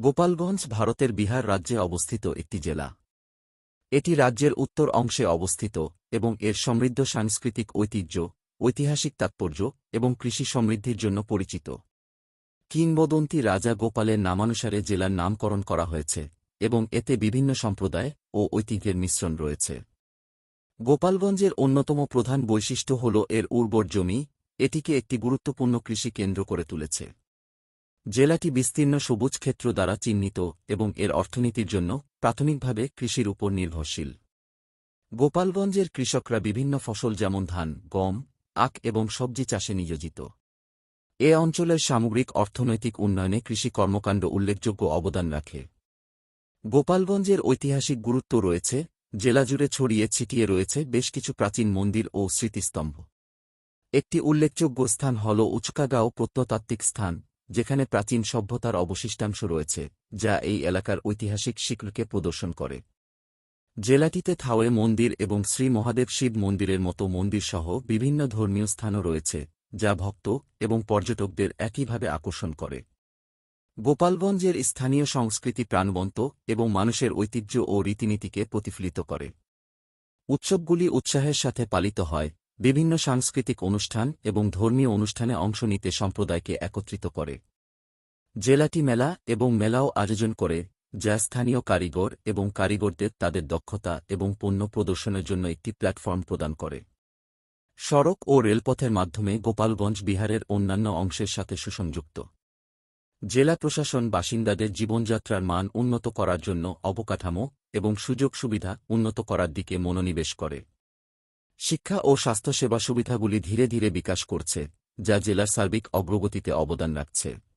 গোপালগঞ্জ ভারতের বিহার রাজ্যে অবস্থিত একটি জেলা। এটি রাজ্যের উত্তর অংশে অবস্থিত এবং এর সমৃদ্ধ সাংস্কৃতিক ঐতিহ্য, ঐতিহাসিক তাৎপর্য এবং কৃষি সমৃদ্ধির জন্য পরিচিত। কিংবদন্তি রাজা গোপালের নামানুসারে জেলার নামকরণ করা হয়েছে এবং এতে বিভিন্ন সম্প্রদায় ও ঐতিহ্যের মিশ্রণ রয়েছে। গোপালগঞ্জের অন্যতম প্রধান বৈশিষ্ট্য হল এর উর্বর জমি, এটিকে একটি গুরুত্বপূর্ণ কৃষি কেন্দ্র করে তুলেছে। জেলাটি বিস্তীর্ণ সবুজ ক্ষেত্র দ্বারা চিহ্নিত এবং এর অর্থনীতির জন্য প্রাথমিকভাবে কৃষির উপর নির্ভরশীল। গোপালগঞ্জের কৃষকরা বিভিন্ন ফসল যেমন ধান, গম, আখ এবং সবজি চাষে নিয়োজিত। এ অঞ্চলের সামগ্রিক অর্থনৈতিক উন্নয়নে কৃষি কর্মকাণ্ড উল্লেখযোগ্য অবদান রাখে। গোপালগঞ্জের ঐতিহাসিক গুরুত্ব রয়েছে জেলাজুড়ে ছড়িয়ে ছিটিয়ে রয়েছে বেশ কিছু প্রাচীন মন্দির ও স্মৃতিস্তম্ভ। একটি উল্লেখযোগ্য স্থান হল উচকাগাঁও প্রত্নতাত্ত্বিক স্থান। যেখানে প্রাচীন সভ্যতার অবশিষ্টাংশ রয়েছে, যা এই এলাকার ঐতিহাসিক স্বীকৃতিকে প্রদর্শন করে। জেলাটিতে থাওয়ে মন্দির এবং শ্রী মহাদেব শিব মন্দিরের মতো মন্দিরসহ বিভিন্ন ধর্মীয় স্থানও রয়েছে, যা ভক্ত এবং পর্যটকদের একইভাবে আকর্ষণ করে। গোপালগঞ্জের স্থানীয় সংস্কৃতি প্রাণবন্ত এবং মানুষের ঐতিহ্য ও রীতিনীতিকে প্রতিফলিত করে। উৎসবগুলি উৎসাহের সাথে পালিত হয় বিভিন্ন সাংস্কৃতিক অনুষ্ঠান এবং ধর্মীয় অনুষ্ঠানে অংশ নিতে সম্প্রদায়কে একত্রিত করে। জেলাটি মেলা এবং মেলাও আয়োজন করে, যা স্থানীয় কারিগর এবং কারিগরদের তাদের দক্ষতা এবং পণ্য প্রদর্শনের জন্য একটি প্ল্যাটফর্ম প্রদান করে। সড়ক ও রেলপথের মাধ্যমে গোপালগঞ্জ বিহারের অন্যান্য অংশের সাথে সুসংযুক্ত। জেলা প্রশাসন বাসিন্দাদের জীবনযাত্রার মান উন্নত করার জন্য অবকাঠামো এবং সুযোগ সুবিধা উন্নত করার দিকে মনোনিবেশ করে। শিক্ষা ও স্বাস্থ্যসেবা সুবিধাগুলি ধীরে ধীরে বিকাশ করছে যা জেলার সার্বিক অগ্রগতিতে অবদান রাখছে।